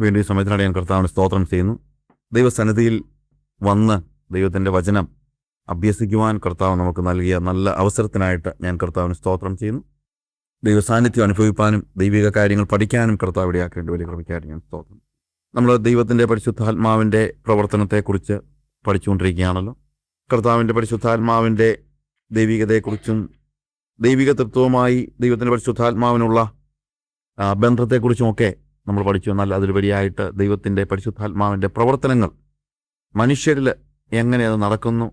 വീണ്ടും ഈ സമയത്തിനാണ് ഞാൻ കർത്താവിന് സ്തോത്രം ചെയ്യുന്നു. ദൈവസന്നിധിയിൽ വന്ന് ദൈവത്തിന്റെ വചനം അഭ്യസിക്കുവാൻ കർത്താവ് നമുക്ക് നൽകിയ നല്ല അവസരത്തിനായിട്ട് ഞാൻ കർത്താവിന് സ്തോത്രം ചെയ്യുന്നു. ദൈവസാന്നിധ്യം അനുഭവിപ്പാനും ദൈവിക കാര്യങ്ങൾ പഠിക്കാനും കർത്താവ് ഇടയാക്കേണ്ട വലിയ കൃപയ്ക്കായിട്ട് ഞാൻ സ്തോത്രം. നമ്മൾ ദൈവത്തിന്റെ പരിശുദ്ധാത്മാവിന്റെ പ്രവർത്തനത്തെക്കുറിച്ച് പഠിച്ചുകൊണ്ടിരിക്കുകയാണല്ലോ. കർത്താവിന്റെ പരിശുദ്ധാത്മാവിന്റെ ദൈവികതയെക്കുറിച്ചും ദൈവിക തത്വവുമായി ദൈവത്തിന്റെ പരിശുദ്ധാത്മാവിനുള്ള ബന്ധത്തെക്കുറിച്ചുമൊക്കെ നമ്മൾ പഠിച്ചു എന്നാൽ അതിലുപരിയായിട്ട് ദൈവത്തിന്റെ പരിശുദ്ധാത്മാവിന്റെ പ്രവർത്തനങ്ങൾ മനുഷ്യരിൽ എങ്ങനെ അത് നടക്കുന്നു?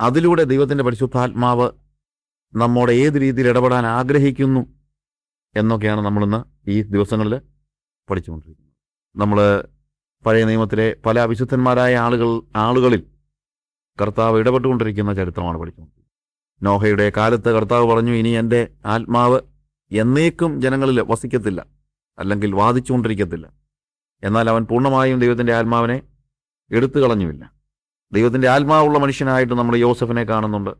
അതിലൂടെ ദൈവത്തിന്റെ പരിശുദ്ധാത്മാവ് നമ്മോട് ഏത് രീതിയിൽ ഇടപെടാൻ ആഗ്രഹിക്കുന്നു? എന്നൊക്കെയാണ് നമ്മളിന്ന് ഈ ദിവസങ്ങളിൽ പഠിച്ചുകൊണ്ടിരിക്കുന്നത്. നമ്മൾ പഴയ നിയമത്തിലെ പല വിശുദ്ധന്മാരായ ആളുകൾ ആളുകളിൽ കർത്താവ് ഇടപെട്ടുകൊണ്ടിരിക്കുന്ന ചരിത്രമാണ് പഠിച്ചുകൊണ്ടിരിക്കുന്നത്. നോഹയുടെ കാലത്ത് കർത്താവ് പറഞ്ഞു ഇനി എന്റെ ആത്മാവ് എന്നേക്കും ജനങ്ങളിൽ വസിക്കത്തില്ല. അല്ലെങ്കിൽ വാദിച്ചുകൊണ്ടിരിക്കത്തില്ല. എന്നാൽ അവൻ പൂർണമായും ദൈവത്തിന്റെ ആത്മാവിനെ എടുത്തു കളഞ്ഞുമില്ല ദൈവത്തിന്റെ ആത്മാവുള്ള മനുഷ്യനായിട്ട് നമ്മൾ യോസഫിനെ കാണുന്നുണ്ട്.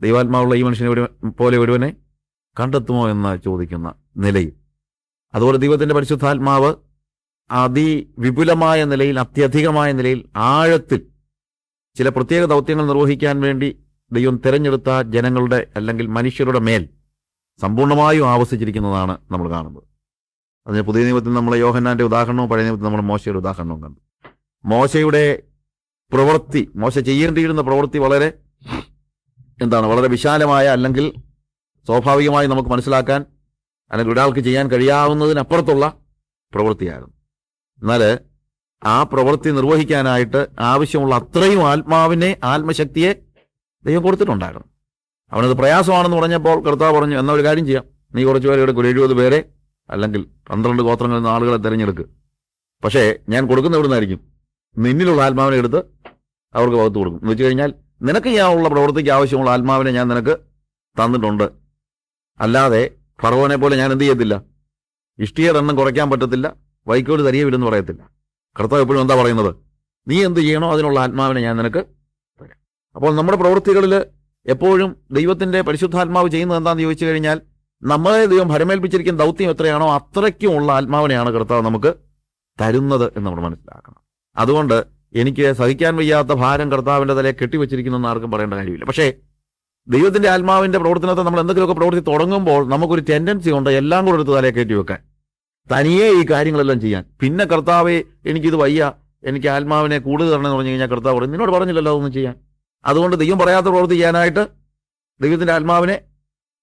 ദൈവാത്മാവുള്ള ഈ മനുഷ്യനെ ഒരു പോലെ ഒരുവനെ കണ്ടെത്തുമോ എന്ന് ചോദിക്കുന്ന നിലയിൽ. അതുപോലെ ദൈവത്തിന്റെ പരിശുദ്ധാത്മാവ് അതിവിപുലമായ നിലയിൽ അത്യധികമായ നിലയിൽ ആഴത്തിൽ ചില പ്രത്യേക ദൗത്യങ്ങൾ നിർവഹിക്കാൻ വേണ്ടി ദൈവം തിരഞ്ഞെടുത്ത ജനങ്ങളുടെ അല്ലെങ്കിൽ മനുഷ്യരുടെ മേൽ സമ്പൂർണമായും ആവസിച്ചിരിക്കുന്നതാണ് നമ്മൾ കാണുന്നത്. അതിന് പുതിയ നിയമത്തിൽ നമ്മൾ യോഹന്നാന്റെ ഉദാഹരണവും പഴയ നിയമത്തിൽ നമ്മൾ മോശയുടെ ഉദാഹരണവും കണ്ടു. മോശയുടെ പ്രവൃത്തി മോശ ചെയ്യേണ്ടിയിരുന്ന പ്രവൃത്തി വളരെ എന്താണ്? വളരെ വിശാലമായ അല്ലെങ്കിൽ സ്വാഭാവികമായി നമുക്ക് മനസ്സിലാക്കാൻ അല്ലെങ്കിൽ ഒരാൾക്ക് ചെയ്യാൻ കഴിയാവുന്നതിനപ്പുറത്തുള്ള പ്രവൃത്തിയായിരുന്നു. എന്നാൽ ആ പ്രവൃത്തി നിർവഹിക്കാനായിട്ട് ആവശ്യമുള്ള അത്രയും ആത്മാവിനെ ആത്മശക്തിയെ ദൈവം കൊടുത്തിട്ടുണ്ടായിരുന്നു. അവനത് പ്രയാസമാണെന്ന് പറഞ്ഞപ്പോൾ കർത്താവ് പറഞ്ഞു എന്നാ ഒരു കാര്യം ചെയ്യാം. നീ കുറച്ച് പേരെ എടുക്കും എഴുപത് പേരെ അല്ലെങ്കിൽ പന്ത്രണ്ട് ഗോത്രങ്ങളിൽ നിന്ന് ആളുകളെ തിരഞ്ഞെടുക്കുക പക്ഷേ ഞാൻ കൊടുക്കുന്ന ഇവിടുന്നായിരിക്കും നിന്നിലുള്ള ആത്മാവിനെ എടുത്ത് അവർക്ക് പകത്ത് കൊടുക്കും. എന്ന് വെച്ച് കഴിഞ്ഞാൽ നിനക്ക് ഞാനുള്ള പ്രവൃത്തിക്ക് ആവശ്യമുള്ള ആത്മാവിനെ ഞാൻ നിനക്ക് തന്നിട്ടുണ്ട്. അല്ലാതെ ഫറവോനെ പോലെ ഞാൻ എന്ത് ചെയ്യത്തില്ല? ഇഷ്ടിയുടെ എണ്ണം കുറയ്ക്കാൻ പറ്റത്തില്ല. വൈക്കോട് തരിയെ വിടുന്ന് പറയത്തില്ല. കർത്താവ് എപ്പോഴും എന്താ പറയുന്നത്? നീ എന്ത് ചെയ്യണോ അതിനുള്ള ആത്മാവിനെ ഞാൻ നിനക്ക് തരാം. അപ്പോൾ നമ്മുടെ പ്രവൃത്തികളിൽ എപ്പോഴും ദൈവത്തിന്റെ പരിശുദ്ധാത്മാവ് ചെയ്യുന്നത് എന്താണെന്ന് ചോദിച്ചു കഴിഞ്ഞാൽ നമ്മളെ ദൈവം ഭരമേൽപ്പിച്ചിരിക്കുന്ന ദൗത്യം എത്രയാണോ അത്രയ്ക്കുമുള്ള ആത്മാവിനെയാണ് കർത്താവ് നമുക്ക് തരുന്നത് എന്ന് നമ്മൾ മനസ്സിലാക്കണം. അതുകൊണ്ട് എനിക്ക് സഹിക്കാൻ വയ്യാത്ത ഭാരം കർത്താവിന്റെ തലയെ കെട്ടിവെച്ചിരിക്കുന്നെന്ന് ആർക്കും പറയേണ്ട കാര്യമില്ല. പക്ഷേ ദൈവത്തിന്റെ ആത്മാവിന്റെ പ്രവർത്തനത്തെ നമ്മൾ എന്തെങ്കിലുമൊക്കെ പ്രവർത്തി തുടങ്ങുമ്പോൾ നമുക്കൊരു ടെൻഡൻസി ഉണ്ട് എല്ലാം കൂടെ എടുത്ത് തലയെ കയറ്റി വെക്കാൻ. തനിയെ ഈ കാര്യങ്ങളെല്ലാം ചെയ്യാൻ. പിന്നെ കർത്താവെ എനിക്കിത് വയ്യ. എനിക്ക് ആത്മാവിനെ കൂടുതൽ എന്ന് പറഞ്ഞു കഴിഞ്ഞാൽ കർത്താവ് പറയും നിന്നോട് പറഞ്ഞില്ലല്ലോ അതൊന്നും ചെയ്യാൻ. അതുകൊണ്ട് ദൈവം പറയാത്ത പ്രവർത്തി ചെയ്യാനായിട്ട് ദൈവത്തിന്റെ ആത്മാവിനെ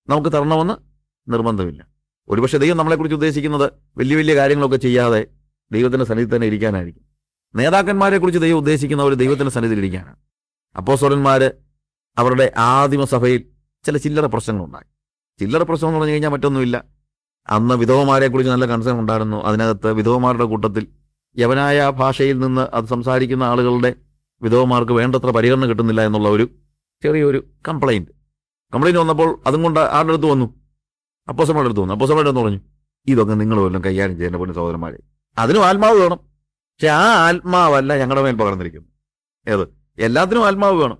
നമുക്ക് തരണമെന്ന് നിർബന്ധമില്ല. ഒരുപക്ഷെ ദൈവം നമ്മളെക്കുറിച്ച് ഉദ്ദേശിക്കുന്നത് വലിയ വലിയ കാര്യങ്ങളൊക്കെ ചെയ്യാതെ ദൈവത്തിന്റെ സന്നിധി തന്നെ ഇരിക്കാനായിരിക്കും. നേതാക്കന്മാരെ കുറിച്ച് ദൈവം ഉദ്ദേശിക്കുന്ന ദൈവത്തിന്റെ സന്നിധിയിൽ ഇരിക്കാനാണ്. അപ്പോസ്വലന്മാര് അവരുടെ ആദിമ സഭയിൽ ചില ചില്ലറ പ്രശ്നങ്ങളുണ്ടായി. ചില്ലറ പ്രശ്നം എന്ന് പറഞ്ഞു കഴിഞ്ഞാൽ മറ്റൊന്നുമില്ല. അന്ന് വിധവമാരെ കുറിച്ച് നല്ല കൺസേൺ ഉണ്ടായിരുന്നു. അതിനകത്ത് വിധവമാരുടെ കൂട്ടത്തിൽ യവനായ ഭാഷയിൽ നിന്ന് അത് സംസാരിക്കുന്ന ആളുകളുടെ വിധവമാർക്ക് വേണ്ടത്ര പരിഗണന കിട്ടുന്നില്ല എന്നുള്ള ഒരു ചെറിയൊരു കംപ്ലൈന്റ് കംപ്ലൈന്റ് വന്നപ്പോൾ അതും കൊണ്ട് ആരുടെ അടുത്ത് വന്നു? അപ്പോസമ്മയുടെ വന്നു. അപ്പോസമ്മയുടെ പറഞ്ഞു ഇതൊക്കെ നിങ്ങൾ വല്ലതും കൈകാര്യം ചെയ്യേണ്ട പൊന്നു സഹോദരന്മാരെ. അതിനും ആത്മാവ് വേണം. പക്ഷെ ആ ആത്മാവല്ല ഞങ്ങളുടെ മേൽ പകർന്നിരിക്കുന്നു ഏത്? എല്ലാത്തിനും ആത്മാവ് വേണം.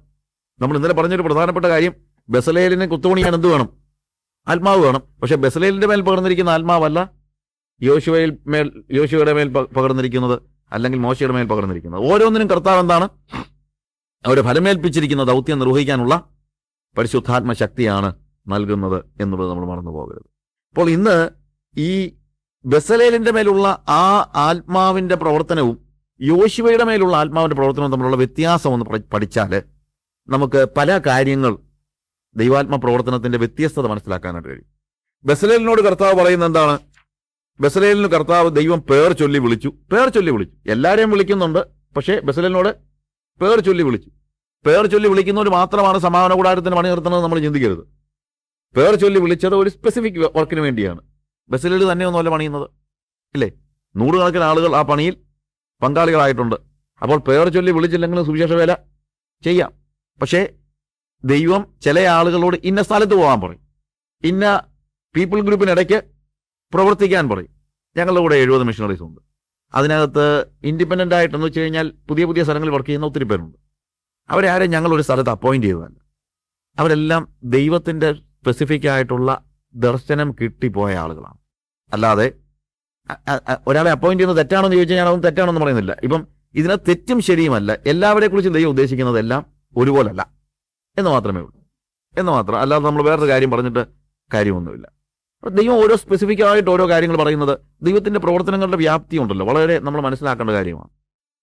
നമ്മൾ ഇന്നലെ പറഞ്ഞൊരു പ്രധാനപ്പെട്ട കാര്യം ബസലേലിനെ കുത്തുപണിയാൻ എന്ത് വേണം? ആത്മാവ് വേണം. പക്ഷെ ബസലേലിന്റെ മേൽ പകർന്നിരിക്കുന്ന ആത്മാവല്ല യോശുവയിൽ മേൽ യോശുവയുടെ മേൽ പകർന്നിരിക്കുന്നത് അല്ലെങ്കിൽ മോശയുടെ മേൽ പകർന്നിരിക്കുന്നത്. ഓരോന്നിനും കർത്താവ് എന്താണ്? അവരെ ഫലമേൽപ്പിച്ചിരിക്കുന്ന ദൗത്യം നിർവഹിക്കാനുള്ള പരിശുദ്ധാത്മ ശക്തിയാണ് നൽകുന്നത് എന്നുള്ളത് നമ്മൾ മറന്നു പോകരുത്. അപ്പോൾ ഇന്ന് ഈ ബസലേലിന്റെ മേലുള്ള ആ ആത്മാവിന്റെ പ്രവർത്തനവും യോശുവയുടെ മേലുള്ള ആത്മാവിന്റെ പ്രവർത്തനവും തമ്മിലുള്ള വ്യത്യാസം ഒന്ന് പഠിച്ചാൽ നമുക്ക് പല കാര്യങ്ങൾ ദൈവാത്മ പ്രവർത്തനത്തിന്റെ വ്യത്യസ്തത മനസ്സിലാക്കാനായിട്ട് കഴിയും. ബസലേലിനോട് കർത്താവ് പറയുന്നത് എന്താണ്? ബസലേലിന് കർത്താവ് ദൈവം പേർ ചൊല്ലി വിളിച്ചു. പേർ ചൊല്ലി വിളിച്ചു. എല്ലാവരെയും വിളിക്കുന്നുണ്ട് പക്ഷേ ബസലേലിനോട് പേർ ചൊല്ലി വിളിച്ചു. പേർ ചൊല്ലി വിളിക്കുന്നവർ മാത്രമാണ് സമാധാന കൂടാരത്തിന് പണി നിർത്തുന്നത് നമ്മൾ ചിന്തിക്കരുത്. പേർ ചൊല്ലി വിളിച്ചത് ഒരു സ്പെസിഫിക് വർക്കിന് വേണ്ടിയാണ്. ബസ്സിലിട്ട് തന്നെ ഒന്നുമല്ല പണിയുന്നത്. ഇല്ലേ? നൂറുകണക്കിന് ആളുകൾ ആ പണിയിൽ പങ്കാളികളായിട്ടുണ്ട്. അപ്പോൾ പേർ ചൊല്ലി വിളിച്ചില്ലെങ്കിലും സുവിശേഷ വേല ചെയ്യാം. പക്ഷേ ദൈവം ചില ആളുകളോട് ഇന്ന സ്ഥലത്ത് പോകാൻ പറയും. ഇന്ന പീപ്പിൾ ഗ്രൂപ്പിനിടയ്ക്ക് പ്രവർത്തിക്കാൻ പറയും. ഞങ്ങളുടെ കൂടെ എഴുപത് മിഷണറീസ് ഉണ്ട്. അതിനകത്ത് ഇൻഡിപെൻഡന്റ് ആയിട്ടെന്ന് വെച്ച് കഴിഞ്ഞാൽ പുതിയ പുതിയ സ്ഥലങ്ങളിൽ വർക്ക് ചെയ്യുന്ന ഒത്തിരി പേരുണ്ട്. അവരെ ഞങ്ങളൊരു സ്ഥലത്ത് അപ്പോയിന്റ് ചെയ്തതല്ല. അവരെല്ലാം ദൈവത്തിന്റെ സ്പെസിഫിക് ആയിട്ടുള്ള ദർശനം കിട്ടിപ്പോയ ആളുകളാണ്. അല്ലാതെ ഒരാളെ അപ്പോയിന്റ് ചെയ്യുന്നത് തെറ്റാണോ എന്ന് ചോദിച്ചാൽ ഞാൻ അതൊന്നും തെറ്റാണെന്ന് പറയുന്നില്ല. ഇപ്പം ഇതിനെ തെറ്റും ശരിയുമല്ല. എല്ലാവരെ കുറിച്ചും ദൈവം ഉദ്ദേശിക്കുന്നതെല്ലാം ഒരുപോലല്ല. എന്ന് മാത്രമേ ഉള്ളൂ. എന്ന് മാത്രം. അല്ലാതെ നമ്മൾ വേറൊരു കാര്യം പറഞ്ഞിട്ട് കാര്യമൊന്നുമില്ല. ദൈവം ഓരോ സ്പെസിഫിക് ആയിട്ട് ഓരോ കാര്യങ്ങൾ പറയുന്നത് ദൈവത്തിന്റെ പ്രവർത്തനങ്ങളുടെ വ്യാപ്തി ഉണ്ടല്ലോ. വളരെ നമ്മൾ മനസ്സിലാക്കേണ്ട കാര്യമാണ്.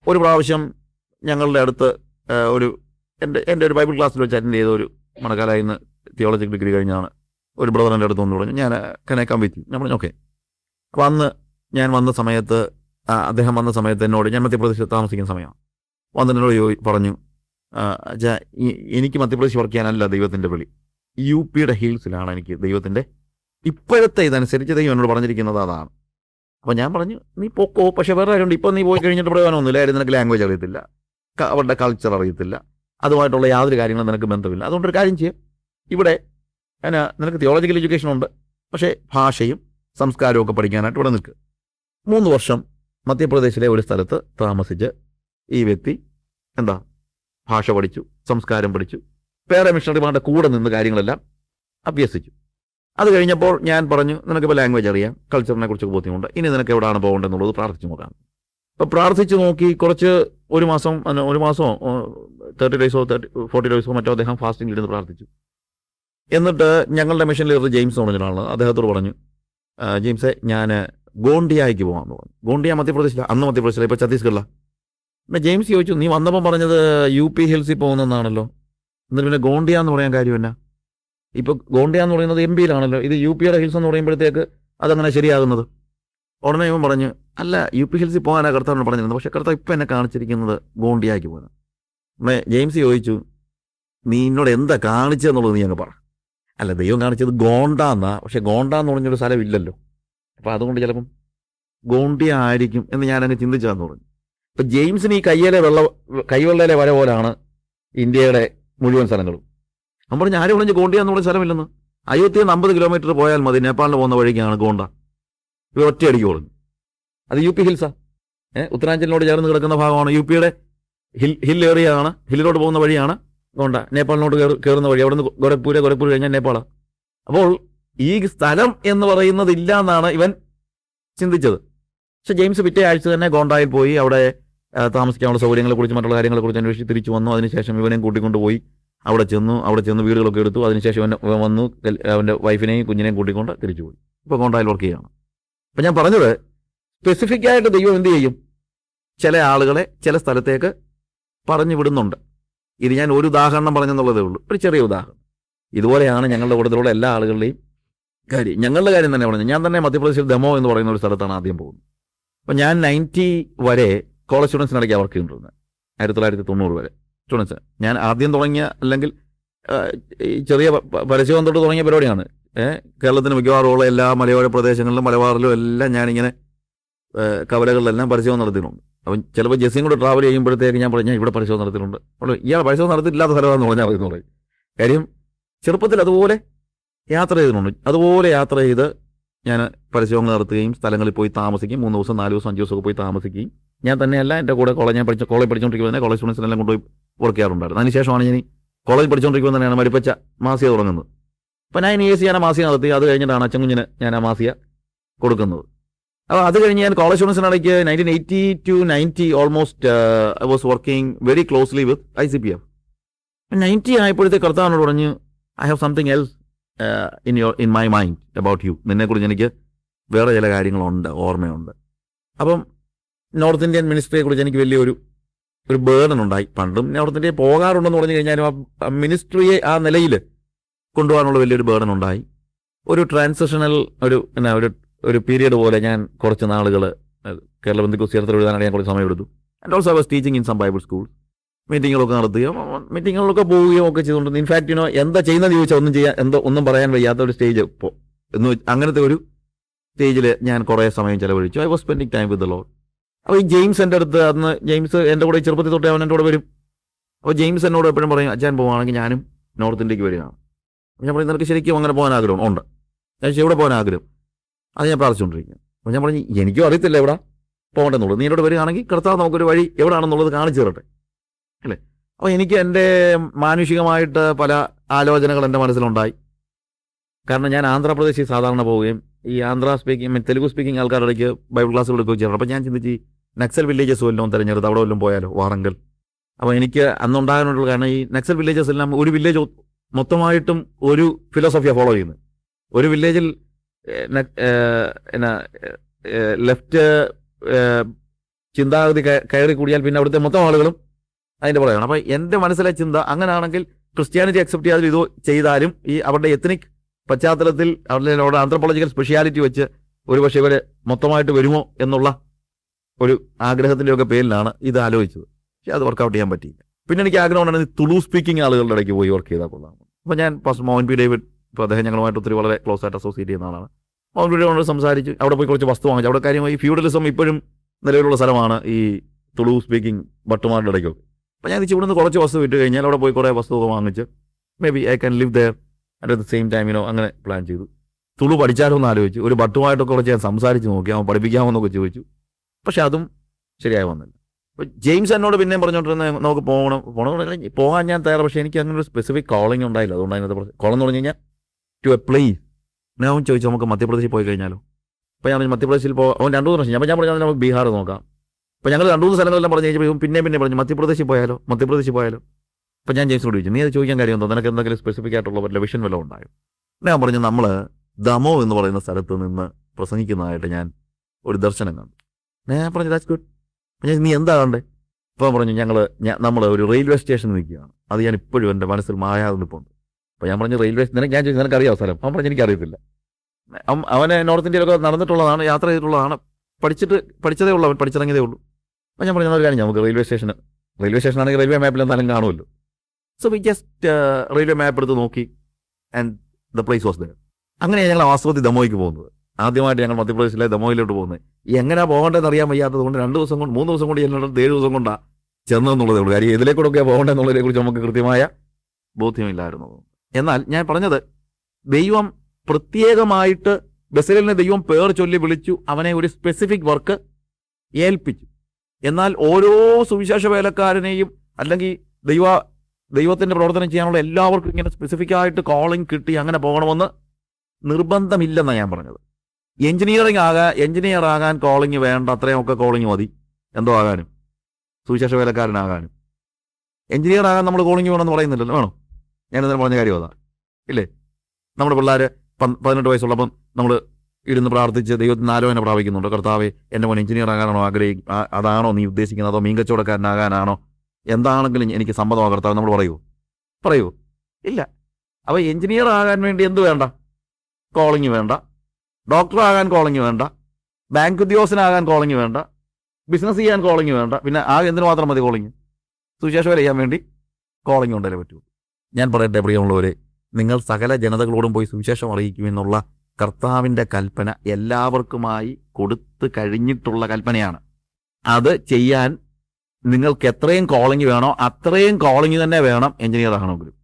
ഒരു പ്രാവശ്യം ഞങ്ങളുടെ അടുത്ത് ഒരു എന്റെ എന്റെ ഒരു ബൈബിൾ ക്ലാസ്സിൽ വെച്ച് അറ്റൻഡ് ചെയ്ത ഒരു മണക്കാലായി നിന്ന് തിയോളജി ഡിഗ്രി കഴിഞ്ഞാണ്. ഒരു ബ്രദർ എന്റെ അടുത്ത് വന്ന് പറഞ്ഞു ഞാൻ കനേക്കാൻ വിറ്റ് ഞാൻ പറഞ്ഞു ഓക്കെ അപ്പോൾ അന്ന് ഞാൻ വന്ന സമയത്ത് അദ്ദേഹം വന്ന സമയത്ത് എന്നോട് ഞാൻ മധ്യപ്രദേശ് താമസിക്കുന്ന സമയമാണ്. വന്ന് എന്നോട് പറഞ്ഞു എനിക്ക് മധ്യപ്രദേശ് വർക്ക് ചെയ്യാനല്ല ദൈവത്തിന്റെ വിളി. യു പിയുടെ ഹിൽസിലാണ് എനിക്ക് ദൈവത്തിന്റെ ഇപ്പോഴത്തെ ഇതനുസരിച്ച് ദൈവം എന്നോട് പറഞ്ഞിരിക്കുന്നത് അതാണ്. അപ്പോൾ ഞാൻ പറഞ്ഞു നീ പൊക്കോ പക്ഷേ വേറെ കാര്യമുണ്ട് ഇപ്പോൾ നീ പോയി കഴിഞ്ഞിട്ട് പ്രയോജനമൊന്നുമില്ല കാര്യം നിനക്ക് ലാംഗ്വേജ് അറിയത്തില്ല അവരുടെ കൾച്ചർ അറിയത്തില്ല അതുമായിട്ടുള്ള യാതൊരു കാര്യങ്ങളും നിനക്ക് ബന്ധമില്ല. അതുകൊണ്ട് ഒരു കാര്യം ചെയ്യാം ഇവിടെ എന്നാ നിനക്ക് തിയോളജിക്കൽ എഡ്യൂക്കേഷൻ ഉണ്ട് പക്ഷേ ഭാഷയും സംസ്കാരവും ഒക്കെ പഠിക്കാനായിട്ട് ഇവിടെ നിൽക്കുക മൂന്ന് വർഷം മധ്യപ്രദേശിലെ ഒരു സ്ഥലത്ത് താമസിച്ച് ഈ വ്യക്തി എന്താ ഭാഷ പഠിച്ചു സംസ്കാരം പഠിച്ചു വേറെ മിഷണറിമാരുടെ കൂടെ നിന്ന് കാര്യങ്ങളെല്ലാം അഭ്യസിച്ചു. അത് കഴിഞ്ഞപ്പോൾ ഞാൻ പറഞ്ഞു നിനക്കിപ്പോൾ ലാംഗ്വേജ് അറിയാം കൾച്ചറിനെ കുറിച്ചൊക്കെ ബോധ്യമുണ്ട് ഇനി നിനക്ക് എവിടെയാണ് പോകേണ്ടതെന്നുള്ളത് പ്രാർത്ഥിച്ചു നോക്കാം. അപ്പോൾ പ്രാർത്ഥിച്ചു നോക്കി കുറച്ച് ഒരു മാസം ഒരു മാസമോ തേർട്ടി ഡേയ്സോ തേർട്ടി ഫോർട്ടി ഡേയ്സോ മറ്റോ അദ്ദേഹം ഫാസ്റ്റിംഗ് ഇരുന്ന് പ്രാർത്ഥിച്ചു. എന്നിട്ട് ഞങ്ങളുടെ ലീഡർ ജെയിംസ് എന്ന് പറഞ്ഞ ഒരാളാണ് അദ്ദേഹത്തോട് പറഞ്ഞു "ആ, ജെയിംസെ ഞാൻ ഗോണ്ടിയായിക്ക് പോകാമെന്ന് പറഞ്ഞു ഗോണ്ടിയ മധ്യപ്രദേശിലാണ് അന്ന് മധ്യപ്രദേശിലാണ് ഇപ്പോൾ ഛത്തീസ്ഗഡിലാണ് പിന്നെ ജെയിംസ് ചോദിച്ചു നീ വന്നപ്പം പറഞ്ഞത് യു പി ഹിൽസിൽ പോകുന്നതാണല്ലോ എന്നിട്ട് പിന്നെ ഗോണ്ടിയ എന്ന് പറയാൻ കാര്യം എന്നാ? ഇപ്പോൾ ഗോണ്ടിയ എന്ന് പറയുന്നത് എം പിയിലാണല്ലോ. ഇത് യു പിയുടെ ഹിൽസ് എന്ന് പറയുമ്പോഴത്തേക്ക് അതങ്ങനെ ശരിയാകുന്നത്. ഉടനെ ഇവൻ പറഞ്ഞു അല്ല യു പി ഹിൽസിൽ പോകാനാണ് കർത്താവിനോട് പറഞ്ഞിരുന്നത്. പക്ഷേ കർത്താവ് ഇപ്പം എന്നെ കാണിച്ചിരിക്കുന്നത് ഗോണ്ടിയായിക്ക് പോകുന്നത് ജെയിംസ് ചോദിച്ചു നീ എന്നോട് എന്താ കാണിച്ചതെന്നുള്ളത് നീ അങ്ങ് പറ. അല്ല ദൈവം കാണിച്ചത് ഗോണ്ട എന്നാ പക്ഷെ ഗോണ്ട എന്ന് പറഞ്ഞൊരു സ്ഥലം ഇല്ലല്ലോ. അതുകൊണ്ട് ചിലപ്പം ഗോണ്ടിയ ആയിരിക്കും എന്ന് ഞാൻ അതിനെ ചിന്തിച്ചതെന്ന് പറഞ്ഞു. ഇപ്പം ജെയിംസിന് ഈ കയ്യിലെ വെള്ള കൈവെള്ളയിലെ വര പോലാണ് ഇന്ത്യയുടെ മുഴുവൻ സ്ഥലങ്ങളും. അപ്പം പറഞ്ഞു ആരും പറഞ്ഞു ഗോണ്ടിയ എന്ന് പറഞ്ഞ സ്ഥലമില്ലെന്ന്? അയോധ്യയിൽ നിന്ന് അമ്പത് കിലോമീറ്റർ പോയാൽ മതി. നേപ്പാളിൽ പോകുന്ന വഴിക്കാണ് ഗോണ്ട. ഇവർ ഒറ്റയടിക്ക് പറഞ്ഞു അത് യു പി ഹിൽസാ. ഏഹ് ഉത്തരാഞ്ചലിനോട് ചേർന്ന് കിടക്കുന്ന ഭാഗമാണ് യു പിയുടെ ഹിൽ ഹിൽ ഏറിയ ആണ് ഹില്ലിലോട്ട് പോകുന്ന വഴിയാണ് ഗോണ്ട നേപ്പാളിനോട്ട് കയറി- കയറുന്ന വഴി. അവിടെ നിന്ന് ഗോരഖ്പൂര് ഗോരഖ്പൂർ കഴിഞ്ഞാൽ നേപ്പാളാണ് അപ്പോൾ ഈ സ്ഥലം എന്ന് പറയുന്നത് ഇല്ല എന്നാണ് ഇവൻ ചിന്തിച്ചത്. പക്ഷെ ജെയിംസ് പിറ്റേ ആഴ്ച തന്നെ ഗോണ്ടായിൽ പോയി. അവിടെ താമസിക്കാനുള്ള സൗകര്യങ്ങളെക്കുറിച്ച് മറ്റുള്ള കാര്യങ്ങളെക്കുറിച്ച് അന്വേഷിച്ച് തിരിച്ചു വന്നു. അതിനുശേഷം ഇവനെയും കൂട്ടിക്കൊണ്ടുപോയി അവിടെ ചെന്നു. അവിടെ ചെന്ന് വീടുകളൊക്കെ എടുത്തു. അതിനുശേഷം ഇവൻ വന്നു. അവന്റെ വൈഫിനെയും കുഞ്ഞിനെയും കൂട്ടിക്കൊണ്ട് തിരിച്ചു പോയി. ഇപ്പോൾ ഗോണ്ടായിൽ വർക്ക് ചെയ്യുകയാണ്. അപ്പം ഞാൻ പറഞ്ഞത് സ്പെസിഫിക് ആയിട്ട് ദൈവം എന്ത് ചെയ്യും? ചില ആളുകളെ ചില സ്ഥലത്തേക്ക് പറഞ്ഞു വിടുന്നുണ്ട്. ഇത് ഞാൻ ഒരു ഉദാഹരണം പറഞ്ഞെന്നുള്ളതേ ഉള്ളൂ. ഒരു ചെറിയ ഉദാഹരണം. ഇതുപോലെയാണ് ഞങ്ങളുടെ കൂട്ടത്തിലുള്ള എല്ലാ ആളുകളുടെയും കാര്യം. ഞങ്ങളുടെ കാര്യം തന്നെ പറഞ്ഞു ഞാൻ തന്നെ മധ്യപ്രദേശിൽ ദമോ എന്ന് പറയുന്ന ഒരു സ്ഥലത്താണ് ആദ്യം പോകുന്നത്. അപ്പം ഞാൻ നയന്റി വരെ കോളേജ് സ്റ്റുഡൻസിനിടയ്ക്ക് വർക്ക് ചെയ്തിട്ടുണ്ട് ആയിരത്തി തൊള്ളായിരത്തി തൊണ്ണൂറ് വരെ സ്റ്റുഡൻസ് ഞാൻ ആദ്യം തുടങ്ങിയ അല്ലെങ്കിൽ ചെറിയ പ- പ- പരസ്യം തൊട്ട് തുടങ്ങിയ പരിപാടിയാണ്. കേരളത്തിന് മിക്കവാറും ഉള്ള എല്ലാ മലയോര പ്രദേശങ്ങളിലും മലബാറിലും എല്ലാം ഞാനിങ്ങനെ കവലകളിലെല്ലാം പരസ്യവും നടത്തിയിട്ടുണ്ട്. അപ്പം ചിലപ്പോൾ ജെസ്സിയും കൂടെ ട്രാവൽ ചെയ്യുമ്പോഴത്തേക്ക് ഞാൻ പറഞ്ഞു ഇവിടെ പരിശോധന നടത്തിയിട്ടുണ്ട്. അപ്പോൾ ഇയാൾ പരിശോധന നടത്തിയില്ലാത്ത സ്ഥലമാണെന്ന് പറഞ്ഞാൽ മതി എന്ന് പറയും. കാര്യം ചെറുപ്പത്തിൽ അതുപോലെ യാത്ര ചെയ്തിട്ടുണ്ട്. അതുപോലെ യാത്ര ചെയ്ത് ഞാൻ പരിശോധന നടത്തുകയും സ്ഥലങ്ങളിൽ പോയി താമസിക്കുകയും മൂന്ന് ദിവസം നാല് ദിവസം അഞ്ച് ദിവസമൊക്കെ പോയി താമസിക്കുകയും ഞാൻ തന്നെയല്ല എന്റെ കൂടെ കോളേജ് ഞാൻ പഠിച്ച കോളേജ് പഠിച്ചുകൊണ്ടിരിക്കുമ്പോൾ തന്നെ കോളേജ് സ്റ്റുഡൻസിനെല്ലാം കൊണ്ടുപോയി വർക്ക് ചെയ്യാറുണ്ടായിരുന്നു. അതിനുശേഷമാണ് ഞാൻ കോളേജ് പഠിച്ചുകൊണ്ടിരിക്കുമ്പോൾ തന്നെയാണ് മരിപ്പച്ച മാസിക തുടങ്ങുന്നത്. അപ്പം ഞാൻ എ സി ഞാൻ മാസിക നടത്തി അത് കഴിഞ്ഞിട്ടാണ് അച്ഛൻ കുഞ്ഞിന് ഞാൻ ആ മാസിക കൊടുക്കുന്നത്. അപ്പോൾ അത് കഴിഞ്ഞ് ഞാൻ college സ്റ്റുഡൻസിനിടയ്ക്ക് nineteen eighty to ninety almost I was working very closely with I C P F ninety ആയപ്പോഴത്തെ കർത്താവിനോട് പറഞ്ഞ് I have something else in your in my mind about you നിന്നെക്കുറിച്ച് എനിക്ക് വേറെ ചില കാര്യങ്ങളുണ്ട് ഓർമ്മയുണ്ട്. അപ്പം നോർത്ത് ഇന്ത്യൻ മിനിസ്ട്രിയെ കുറിച്ച് എനിക്ക് വലിയൊരു ഒരു ബേർഡൻ ഉണ്ടായി. പണ്ടും നോർത്ത് ഇന്ത്യയിൽ പോകാറുണ്ടെന്ന് പറഞ്ഞു കഴിഞ്ഞാലും ആ മിനിസ്ട്രിയെ ആ നിലയിൽ കൊണ്ടുപോകാനുള്ള വലിയൊരു ബേർഡൻ ഉണ്ടായി. ഒരു ട്രാൻസിഷണൽ ഒരു എന്നാ ഒരു ഒരു പീരീഡ് പോലെ ഞാൻ കുറച്ച് നാളുകൾ കേരള ബന്ധു ചേർത്ത് എഴുതാനായിട്ട് ഞാൻ കുറച്ച് സമയം എടുത്തു and also I was teaching in some Bible school മീറ്റിങ്ങുകളൊക്കെ നടത്തുകയോ മീറ്റിങ്ങുകളൊക്കെ പോവുകയോ ഒക്കെ ചെയ്തുകൊണ്ട് ഇൻഫാക്ട് യുനോ എന്താ ചെയ്യുന്നതെന്ന് ചോദിച്ചാൽ ഒന്നും ചെയ്യാൻ എന്തോ ഒന്നും പറയാൻ വയ്യാത്ത ഒരു സ്റ്റേജ് ഇപ്പോൾ എന്ന് അങ്ങനത്തെ ഒരു സ്റ്റേജിൽ ഞാൻ കുറേ സമയം ചിലവഴിച്ചു. I was spending time with Lord അപ്പോൾ ഈ ജെയിംസ് എന്റെ അടുത്ത് അന്ന് ജെയിംസ് എന്റെ കൂടെ ചെറുപ്പത്തിൽ തൊട്ടേ അവൻ എന്റെ കൂടെ വരും. അപ്പോൾ ജെയിംസ് എന്നോട് എപ്പോഴും പറയും അച്ഛൻ പോവുകയാണെങ്കിൽ ഞാനും നോർത്ത് ഇന്ത്യയ്ക്ക് വരികയാണ്. ഞാൻ പറയും നിനക്ക് ശരിക്കും അങ്ങനെ പോകാൻ ആഗ്രഹം ഉണ്ട്? ഞാൻ ഇവിടെ പോകാൻ ആഗ്രഹം? അത് ഞാൻ പ്രാർത്ഥിച്ചുകൊണ്ടിരിക്കുന്നു. അപ്പോൾ ഞാൻ പറഞ്ഞു എനിക്കും അറിയത്തില്ല എവിടെ? പോകണ്ടെന്നുള്ളത്. നീ എന്നോട് വരികയാണെങ്കിൽ കർത്താവ് നമുക്കൊരു വഴി എവിടെയാണെന്നുള്ളത് കാണിച്ചു തരട്ടെ. അല്ലേ? അപ്പോൾ എനിക്ക് എന്റെ മാനുഷികമായിട്ട് പല ആലോചനകൾ എന്റെ മനസ്സിലുണ്ടായി. കാരണം ഞാൻ ആന്ധ്രാപ്രദേശിൽ സാധാരണ പോവുകയും ഈ ആന്ധ്ര സ്പീക്കിംഗ് തെലുഗു സ്പീക്കിംഗ് ആൾക്കാരുടെ ബൈബിൾ ക്ലാസ്സുകൾ എടുക്കുകയും അപ്പോൾ ഞാൻ ചിന്തിച്ച് നക്സൽ വില്ലേജസ് വല്ലതും തിരഞ്ഞെടുത്ത് അവിടെ വല്ലതും പോയാലോ? വാറങ്കൽ. അപ്പോൾ എനിക്ക് അന്നുണ്ടാകാനുള്ള കാരണം ഈ നക്സൽ വില്ലേജസ് എല്ലാം ഒരു വില്ലേജ് മൊത്തമായിട്ടും ഒരു ഫിലോസഫിയാണ് ഫോളോ ചെയ്യുന്നത് ഒരു വില്ലേജിൽ എന്നാ ലെഫ്റ്റ് ചിന്താഗതി കയറി കൂടിയാൽ പിന്നെ അവിടുത്തെ മൊത്തം ആളുകളും അതിന്റെ പുറകെയാണ്. അപ്പോൾ എന്റെ മനസ്സിലെ ചിന്ത അങ്ങനെയാണെങ്കിൽ ക്രിസ്ത്യാനിറ്റി അക്സെപ്റ്റ് ചെയ്യാതെ ഇത് ചെയ്താലും ഈ അവരുടെ എത്നിക് പശ്ചാത്തലത്തിൽ അവരുടെ അവരുടെ ആന്ത്രപ്പോളജിക്കൽ സ്പെഷ്യാലിറ്റി വെച്ച് ഒരുപക്ഷെ ഇവരെ മൊത്തമായിട്ട് വരുമോ എന്നുള്ള ഒരു ആഗ്രഹത്തിന്റെയൊക്കെ പേരിലാണ് ഇത് ആലോചിച്ചത്. പക്ഷെ അത് വർക്കൗട്ട് ചെയ്യാൻ പറ്റിയില്ല. പിന്നെ എനിക്ക് ആഗ്രഹം ഉണ്ടായിരുന്നു തുളു സ്പീക്കിംഗ് ആളുകളുടെ ഇടയ്ക്ക് പോയി വർക്ക് ചെയ്താൽ കൊള്ളാം. അപ്പോൾ ഞാൻ ഫസ്റ്റ് മോഹൻ പി. ഡേവിഡ് ഇപ്പോൾ അദ്ദേഹം ഞങ്ങളുമായിട്ട് ഒത്തിരി വളരെ ക്ലോസ് ആയിട്ട് അസോസിയേറ്റ് ചെയ്യുന്ന ആളാണ്. അവൻ ഡേവിഡോട് സംസാരിച്ച് അവിടെ പോയി കുറച്ച് വസ്തു വാങ്ങിച്ചു. അവിടെ കാര്യമായി ഫ്യൂഡലിസം ഇപ്പോഴും നിലവിലുള്ള സ്ഥലമാണ് ഈ തുളു സ്പീക്കിംഗ് ഭട്ടുമാരുടെ ഇടയ്ക്കൊക്കെ അപ്പോൾ ഞാൻ ഇവിടുന്ന് കുറച്ച് വസ്തു വിട്ട് കഴിഞ്ഞാൽ അവിടെ പോയി കുറേ വസ്തുവൊക്കെ വാങ്ങിച്ച് maybe I can live there at the same ടൈമിനോ അങ്ങനെ പ്ലാൻ ചെയ്തു. തുളു പഠിച്ചാലോ എന്ന് ആലോചിച്ചു. ഒരു ഭട്ടുമായിട്ടൊക്കെ കുറച്ച് ഞാൻ സംസാരിച്ച് നോക്കി. അവൻ പഠിപ്പിക്കാമെന്നൊക്കെ ചോദിച്ചു. പക്ഷെ അതും ശരിയായി വന്നില്ല. അപ്പോൾ ജെയിംസ് എന്നോട് പിന്നെയും പറഞ്ഞുകൊണ്ടിരുന്ന നമുക്ക് പോകണം. പോകണം പോകാൻ ഞാൻ തയ്യാറ്. പക്ഷേ എനിക്ക് അങ്ങനെ ഒരു സ്പെസിഫിക് കോളിംഗ് ഉണ്ടായില്ല. അതുകൊണ്ട് അതിനകത്ത് കോളെന്ന് പറഞ്ഞു കഴിഞ്ഞാൽ ടു എ പ്ലേസ് ഞാൻ അവൻ ചോദിച്ചു നമുക്ക് മധ്യപ്രദേശിൽ പോയി കഴിഞ്ഞാലോ? അപ്പോൾ ഞാൻ മധ്യപ്രദേശിൽ പോ അവൻ രണ്ടു മൂന്ന് പ്രാവശ്യം ഞാൻ പറഞ്ഞു നമുക്ക് ബീഹാർ നോക്കാം. അപ്പോൾ ഞങ്ങൾ രണ്ടു മൂന്ന് സ്ഥലങ്ങളെല്ലാം പറഞ്ഞു കഴിഞ്ഞപ്പോൾ പിന്നെ പിന്നെ പറഞ്ഞു മധ്യപ്രദേശിൽ പോയാലോ? മധ്യപ്രദേശിൽ പോയാലോ? അപ്പോൾ ഞാൻ ജെയിംസിനോട് ചോദിച്ചു നീ അത് ചോദിക്കാൻ കാര്യം എന്തോ? നിനക്ക് എന്തെങ്കിലും സ്പെസിഫിക് ആയിട്ടുള്ള ഒരു വിഷൻ വല്ലതും ഉണ്ടായോ? ഞാൻ പറഞ്ഞു നമ്മൾ ദമോ എന്ന് പറയുന്ന സ്ഥലത്ത് നിന്ന് പ്രസംഗിക്കുന്നതായിട്ട് ഞാൻ ഒരു ദർശനം കണ്ടു. ഞാൻ പറഞ്ഞു ദാറ്റ്സ് ഗുഡ് ഞാൻ നീ എന്താ കണ്ടേ? അപ്പോൾ പറഞ്ഞു ഞങ്ങൾ നമ്മൾ ഒരു റെയിൽവേ സ്റ്റേഷനിൽ നിൽക്കുകയാണ്. അത് ഞാൻ ഇപ്പോഴും എന്റെ മനസ്സിൽ മായാതെ നിൽപ്പുണ്ട്. അപ്പോൾ ഞാൻ പറഞ്ഞു റെയിൽവേ നിനക്ക് ഞാൻ ചോദിച്ചു നിനക്കറിയാമോ സ്ഥലം അവൻ പറഞ്ഞു എനിക്കറിയത്തില്ല. അവന് നോർത്ത് ഇന്ത്യയിലൊക്കെ നടന്നിട്ടുള്ളതാണ് യാത്ര ചെയ്തിട്ടുള്ളതാണ്. പഠിച്ചിട്ട് പഠിച്ചതേ ഉള്ളൂ അവൻ പഠിച്ചിറങ്ങിയതേ ഉള്ളൂ. അപ്പോൾ ഞാൻ പറഞ്ഞു "എന്നാ ഒരു കാര്യം നമുക്ക് റെയിൽവേ സ്റ്റേഷൻ റെയിൽവേ സ്റ്റേഷൻ ആണെങ്കിൽ റെയിൽവേ മാപ്പിൽ എന്തായാലും കാണുമല്ലോ. So we just railway map എടുത്ത് നോക്കി and the place was there അങ്ങനെയാണ് ഞങ്ങൾ വാസ്തവത്തിൽ ദമോയ്ക്ക് പോകുന്നത്. ആദ്യമായിട്ട് ഞങ്ങൾ മധ്യപ്രദേശിലെ ദമോയിലോട്ട് പോകുന്നത്. എങ്ങനെയാ പോകേണ്ടതെന്ന് അറിയാൻ വയ്യാത്തത് കൊണ്ട് രണ്ട് ദിവസം കൊണ്ട് മൂന്ന് ദിവസം കൊണ്ട് ചെന്നിട്ട് ഏഴ് ദിവസം കൊണ്ടാണ് ചെന്നതെന്നുള്ളതേ ഉള്ളൂ. കാര്യം ഇതിലേക്കൂടെയൊക്കെ പോകേണ്ടതെന്നുള്ളതിനെ കുറിച്ച് നമുക്ക് കൃത്യമായ ബോധ്യമില്ലായിരുന്നു. എന്നാൽ ഞാൻ പറഞ്ഞത് ദൈവം പ്രത്യേകമായിട്ട് ബസലിനെ ദൈവം പേർ ചൊല്ലി വിളിച്ചു അവനെ ഒരു സ്പെസിഫിക് വർക്ക് ഏൽപ്പിച്ചു. എന്നാൽ ഓരോ സുവിശേഷ വേലക്കാരനെയും അല്ലെങ്കിൽ ദൈവ ദൈവത്തിന്റെ പ്രവർത്തനം ചെയ്യാനുള്ള എല്ലാവർക്കും ഇങ്ങനെ സ്പെസിഫിക് ആയിട്ട് കോളിംഗ് കിട്ടി അങ്ങനെ പോകണമെന്ന് നിർബന്ധമില്ലെന്നാണ് ഞാൻ പറഞ്ഞത്. എഞ്ചിനീയറിംഗ് ആകാൻ എഞ്ചിനീയർ ആകാൻ കോളിംഗ് വേണ്ട അത്രയൊക്കെ കോളിംഗ് മതി. എന്തോ ആകാനും? സുവിശേഷ വേലക്കാരനാകാനും. എഞ്ചിനീയർ ആകാൻ നമ്മൾ കോളിംഗ് വേണമെന്ന് പറയുന്നില്ലല്ലോ വേണോ? ഞാൻ ഇന്നലെ പറഞ്ഞ കാര്യം അതാ. ഇല്ലേ? നമ്മുടെ പിള്ളേർ പതിനെട്ട് വയസ്സുള്ളപ്പം നമ്മൾ ഇരുന്ന് പ്രാർത്ഥിച്ച് ദൈവത്തിന് ആലോചന പ്രാപിക്കുന്നുണ്ട്. കർത്താവെ എന്റെ മോൻ എഞ്ചിനീയർ ആകാനാണോ ആഗ്രഹിക്കും അതാണോ നീ ഉദ്ദേശിക്കുന്നത്? അതോ മീൻകച്ചവടക്കാരനാകാനാണോ എന്താണെങ്കിലും എനിക്ക് സമ്മതമാണ് കർത്താവ് നമ്മൾ പറയൂ. പറയൂ. ഇല്ല. അപ്പോൾ എഞ്ചിനീയർ ആകാൻ വേണ്ടി എന്ത് വേണ്ട? കോളിങ് വേണ്ട. ഡോക്ടർ ആകാൻ കോളിങ് വേണ്ട. ബാങ്ക് ഉദ്യോഗസ്ഥനാകാൻ കോളിങ് വേണ്ട. ബിസിനസ് ചെയ്യാൻ കോളിങ് വേണ്ട. പിന്നെ ആ എന്തിനു മാത്രം മതി കോളിങ്? സുവിശേഷം ചെയ്യാൻ വേണ്ടി കോളിങ് ഉണ്ടല്ലേ പറ്റൂ. ഞാൻ പറയട്ടെ പ്രിയമുള്ളവരെ നിങ്ങൾ സകല ജനതകളോടും പോയി സുവിശേഷം അറിയിക്കുമെന്നുള്ള കർത്താവിന്റെ കൽപ്പന എല്ലാവർക്കുമായി കൊടുത്തു കഴിഞ്ഞിട്ടുള്ള കൽപ്പനയാണ്. അത് ചെയ്യാൻ നിങ്ങൾക്ക് എത്രയും കോളിംഗ് വേണോ അത്രയും കോളിംഗ് തന്നെ വേണം എഞ്ചിനീയർ ആകണമെങ്കിലും.